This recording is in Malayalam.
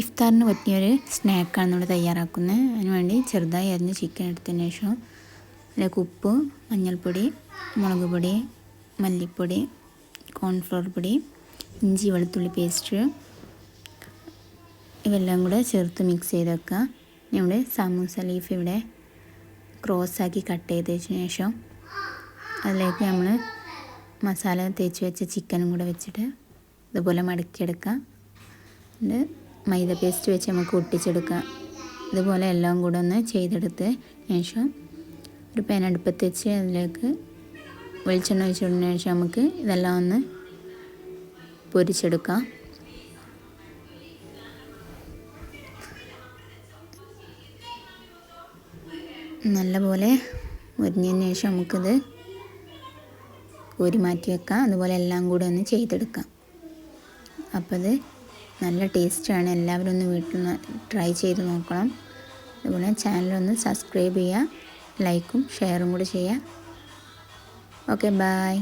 ഇഫ്താറിന് പറ്റിയൊരു സ്നാക്കാണ് നമ്മൾ തയ്യാറാക്കുന്നത് അതിനുവേണ്ടി ചെറുതായി അരിഞ്ഞ് ചിക്കൻ എടുത്തതിന് ശേഷം അതിലേക്ക് ഉപ്പ് മഞ്ഞൾപ്പൊടി മുളക് പൊടി മല്ലിപ്പൊടി കോൺഫ്ലവർ പൊടി ഇഞ്ചി വെളുത്തുള്ളി പേസ്റ്റ് ഇവെല്ലാം കൂടെ ചേർത്ത് മിക്സ് ചെയ്ത് വെക്കുക നമ്മുടെ സമൂസ ലീഫ് ഇവിടെ ക്രോസാക്കി കട്ട് ചെയ്തതിന് ശേഷം അതിലേക്ക് നമ്മൾ മസാല തേച്ച് വെച്ച ചിക്കനും കൂടെ വെച്ചിട്ട് ഇതുപോലെ മടക്കിയെടുക്കുക എന്നിട്ട് മൈദ പേസ്റ്റ് വെച്ച് നമുക്ക് ഒട്ടിച്ചെടുക്കാം. ഇതുപോലെ എല്ലാം കൂടെ ഒന്ന് ചെയ്തെടുത്ത് ശേഷം ഒരു പാൻ അടുപ്പത്ത് വെച്ച് അതിലേക്ക് വെളിച്ചെണ്ണ ഒഴിച്ചിടുന്ന ശേഷം നമുക്ക് ഇതെല്ലാം ഒന്ന് പൊരിച്ചെടുക്കാം. നല്ലപോലെ മുരിഞ്ഞതിന് ശേഷം നമുക്കിത് കോരി മാറ്റി വെക്കാം. അതുപോലെ എല്ലാം കൂടെ ഒന്ന് ചെയ്തെടുക്കാം. അപ്പോൾ അത് നല്ല ടേസ്റ്റാണ്. എല്ലാവരും ഒന്ന് വീട്ടിൽ ട്രൈ ചെയ്ത് നോക്കണം. അതുപോലെ ചാനലൊന്ന് സബ്സ്ക്രൈബ് ചെയ്യുക ലൈക്കും ഷെയറും കൂടി ചെയ്യുക. Okay bye